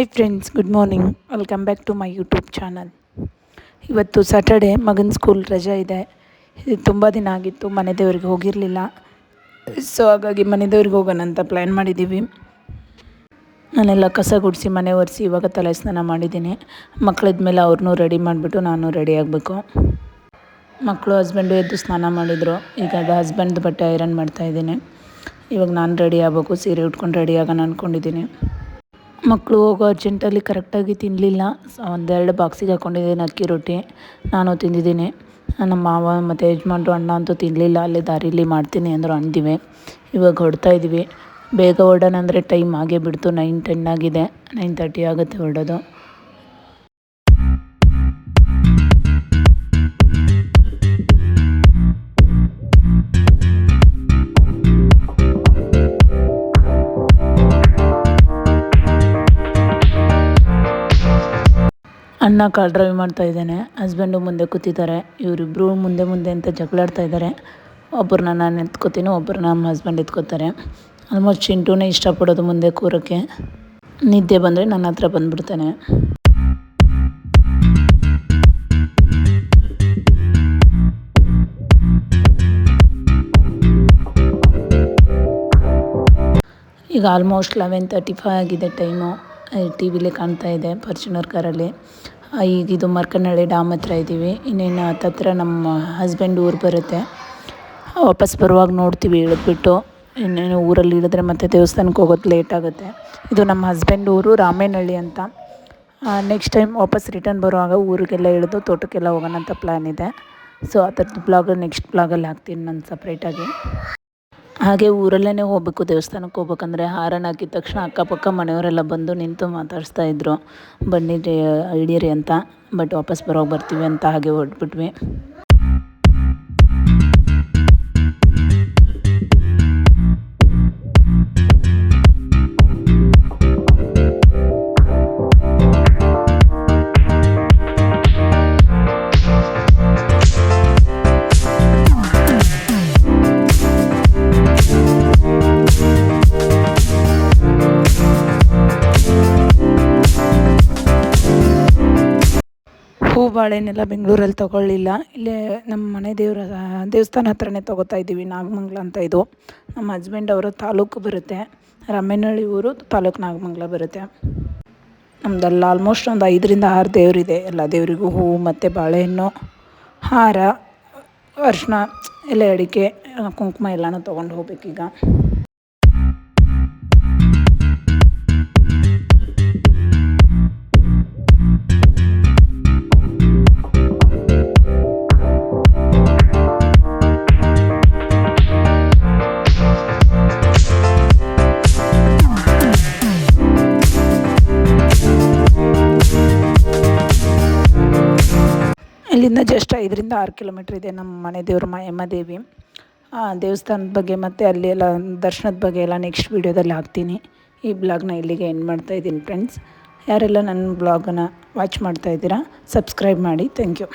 Hi friends good morning welcome back to my YouTube channel ಇವತ್ತು Saturday ಮಗನ school ರಜೆ ಇದೆ. ತುಂಬ ದಿನ ಆಗಿತ್ತು, ಮನೆ ದೇವ್ರಿಗೆ ಹೋಗಿರಲಿಲ್ಲ. ಸೊ ಹಾಗಾಗಿ ಮನೆ ದೇವ್ರಿಗೆ ಹೋಗೋಣ ಅಂತ ಪ್ಲ್ಯಾನ್ ಮಾಡಿದ್ದೀವಿ ನಾನೆಲ್ಲ ಕಸ ಗುಡಿಸಿ, ಮನೆ ಒರೆಸಿ ಇವಾಗ ತಲೆ ಸ್ನಾನ ಮಾಡಿದ್ದೀನಿ. ಮಕ್ಕಳಿದ್ಮೇಲೆ ಅವ್ರನ್ನೂ ರೆಡಿ ಮಾಡಿಬಿಟ್ಟು ನಾನು ರೆಡಿ ಆಗಬೇಕು. ಮಕ್ಕಳು ಹಸ್ಬೆಂಡು ಎದ್ದು ಸ್ನಾನ ಮಾಡಿದರು. ಈಗ ಅದು ಹಸ್ಬೆಂಡ್ ಬಟ್ಟೆ ಐರನ್ ಮಾಡ್ತಾಯಿದ್ದೀನಿ ಇವಾಗ ನಾನು ರೆಡಿ ಆಗಬೇಕು, ಸೀರೆ ಉಟ್ಕೊಂಡು ರೆಡಿ ಆಗೋಣ ಅಂದ್ಕೊಂಡಿದ್ದೀನಿ ಮಕ್ಕಳು ಹೋಗೋ ಅರ್ಜೆಂಟಲ್ಲಿ ಕರೆಕ್ಟಾಗಿ ತಿನ್ನಲಿಲ್ಲ ಒಂದೆರಡು ಬಾಕ್ಸಿಗೆ ಹಾಕ್ಕೊಂಡಿದ್ದೀನಿ, ಅಕ್ಕಿ ರೊಟ್ಟಿ. ನಾನು ತಿಂದಿದ್ದೀನಿ. ನಮ್ಮ ಮಾವ ಮತ್ತು ಯಜಮಾನ್ರು ಅಣ್ಣ ಅಂತೂ ತಿನ್ನಲಿಲ್ಲ ಅಲ್ಲೇ ದಾರಿಲಿ ಮಾಡ್ತೀನಿ ಅಂದರು ಅಂದಿವೆ. ಇವಾಗ ಹೊರಡ್ತಾ ಇದ್ದೀವಿ ಬೇಗ ಹೊರಡೋಣ ಅಂದರೆ ಟೈಮ್ ಆಗೇ ಬಿಡ್ತು. ನೈನ್ ಟೆನ್ ಆಗಿದೆ. ನೈನ್ ತರ್ಟಿ ಆಗುತ್ತೆ ಹೊರಡೋದು ಅಣ್ಣ ಕಾರ್ ಡ್ರೈವ್ ಮಾಡ್ತಾ ಇದ್ದಾನೆ. ಹಸ್ಬೆಂಡು ಮುಂದೆ ಕೂತಿದ್ದಾರೆ. ಇವರಿಬ್ಬರು ಮುಂದೆ ಮುಂದೆ ಅಂತ ಜಗಳಾಡ್ತಾ ಇದ್ದಾರೆ. ಒಬ್ಬರನ್ನ ನಾನು ಎತ್ಕೋತೀನಿ, ಒಬ್ಬರನ್ನ ನಮ್ಮ ಹಸ್ಬೆಂಡ್ ಎತ್ಕೋತಾರೆ. ಆಲ್ಮೋಸ್ಟ್ ಚಿಂಟುನೇ ಇಷ್ಟಪಡೋದು ಮುಂದೆ ಕೂರೋಕ್ಕೆ. ನಿದ್ದೆ ಬಂದರೆ ನನ್ನ ಹತ್ರ ಬಂದುಬಿಡ್ತಾನೆ. ಈಗ ಆಲ್ಮೋಸ್ಟ್ ಲೆವೆನ್ ತರ್ಟಿ ಫೈವ್ ಆಗಿದೆ ಟೈಮು ಟಿ ವಿಲೇ ಕಾಣ್ತಾ ಇದೆ ಫಾರ್ಚುನರ್ ಕಾರಲ್ಲಿ. ಈಗ ಇದು ಮರ್ಕನಹಳ್ಳಿ ಡ್ಯಾಮ್ ಹತ್ರ ಇದ್ದೀವಿ ಇನ್ನೇನು ಹತ್ತತ್ರ ನಮ್ಮ ಹಸ್ಬೆಂಡ್ ಊರು ಬರುತ್ತೆ. ವಾಪಸ್ ಬರುವಾಗ ನೋಡ್ತೀವಿ, ಇಳಿದ್ಬಿಟ್ಟು. ಇನ್ನೇನು ಊರಲ್ಲಿ ಇಳಿದ್ರೆ ಮತ್ತೆ ದೇವಸ್ಥಾನಕ್ಕೆ ಹೋಗೋದು ಲೇಟ್ ಆಗುತ್ತೆ. ಇದು ನಮ್ಮ ಹಸ್ಬೆಂಡ್ ಊರು ರಾಮೇನಹಳ್ಳಿ ಅಂತ. ನೆಕ್ಸ್ಟ್ ಟೈಮ್ ವಾಪಸ್ ರಿಟರ್ನ್ ಬರುವಾಗ ಊರಿಗೆಲ್ಲ ಇಳಿದು ತೋಟಕ್ಕೆಲ್ಲ ಹೋಗೋಣ ಅಂತ ಪ್ಲ್ಯಾನ್ ಇದೆ. ಸೊ ಆ ಥರದ್ದು ಬ್ಲಾಗ್ ನೆಕ್ಸ್ಟ್ ಬ್ಲಾಗಲ್ಲಿ ಹಾಕ್ತೀನಿ ನಾನು ಸಪ್ರೇಟಾಗಿ ಹಾಗೆ ಊರಲ್ಲೇ ಹೋಗಬೇಕು, ದೇವಸ್ಥಾನಕ್ಕೆ ಹೋಗ್ಬೇಕಂದ್ರೆ ಹಾರನ ಹಾಕಿದ ತಕ್ಷಣ ಅಕ್ಕಪಕ್ಕ ಮನೆಯವರೆಲ್ಲ ಬಂದು ನಿಂತು ಮಾತಾಡಿಸ್ತಾ ಇದ್ದರು ಬನ್ನಿ ಹಿಡೀರಿ ಅಂತ, ಬಟ್ ವಾಪಸ್ ಬರೋಗಿ ಬರ್ತೀವಿ ಅಂತ ಹಾಗೆ ಹೊರಟ್ಬಿಟ್ವಿ. ಬಾಳೆನೆಲ್ಲ ಬೆಂಗಳೂರಲ್ಲಿ ತೊಗೊಳ್ಳಿಲ್ಲ. ಇಲ್ಲೇ ನಮ್ಮ ಮನೆ ದೇವರ, ದೇವಸ್ಥಾನ ಹತ್ರನೇ ತೊಗೋತಾ ಇದ್ದೀವಿ, ನಾಗಮಂಗ್ಲ ಅಂತ ಇದು. ನಮ್ಮ ಹಸ್ಬೆಂಡ್ ಅವರು ತಾಲೂಕು ಬರುತ್ತೆ. ರಾಮೇನಹಳ್ಳಿ ಊರು, ತಾಲೂಕು ನಾಗಮಂಗ್ಲ ಬರುತ್ತೆ. ನಮ್ಮದೆಲ್ಲ ಆಲ್ಮೋಸ್ಟ್ ಒಂದು ಐದರಿಂದ ಆರು ದೇವರಿದೆ. ಎಲ್ಲ ದೇವರಿಗೂ ಹೂವು ಮತ್ತು ಬಾಳೆಹಣ್ಣು, ಹಾರ ಅರ್ಶಿನ ಎಲೆ ಅಡಿಕೆ, ಕುಂಕುಮ ಎಲ್ಲನೂ ತೊಗೊಂಡು ಹೋಗ್ಬೇಕೀಗ. ಇಲ್ಲಿಂದ ಜಸ್ಟ್ ಐದರಿಂದ ಆರು ಕಿಲೋಮೀಟ್ರ್ ಇದೆ ನಮ್ಮ ಮನೆ ದೇವರು ಮಾಯಮ್ಮ ದೇವಿ. ದೇವಸ್ಥಾನದ ಬಗ್ಗೆ ಮತ್ತು ಅಲ್ಲಿ ಎಲ್ಲ ದರ್ಶನದ ಬಗ್ಗೆ ಎಲ್ಲ ನೆಕ್ಸ್ಟ್ ವೀಡಿಯೋದಲ್ಲಿ ಹಾಕ್ತೀನಿ. ಈ ಬ್ಲಾಗ್ನ ಇಲ್ಲಿಗೆ ಎಂಡ್ ಮಾಡ್ತಾ ಇದ್ದೀನಿ ಫ್ರೆಂಡ್ಸ್ ಯಾರೆಲ್ಲ ನನ್ನ ಬ್ಲಾಗನ್ನು ವಾಚ್ ಮಾಡ್ತಾ ಇದ್ದೀರಾ ಸಬ್ಸ್ಕ್ರೈಬ್ ಮಾಡಿ. Thank you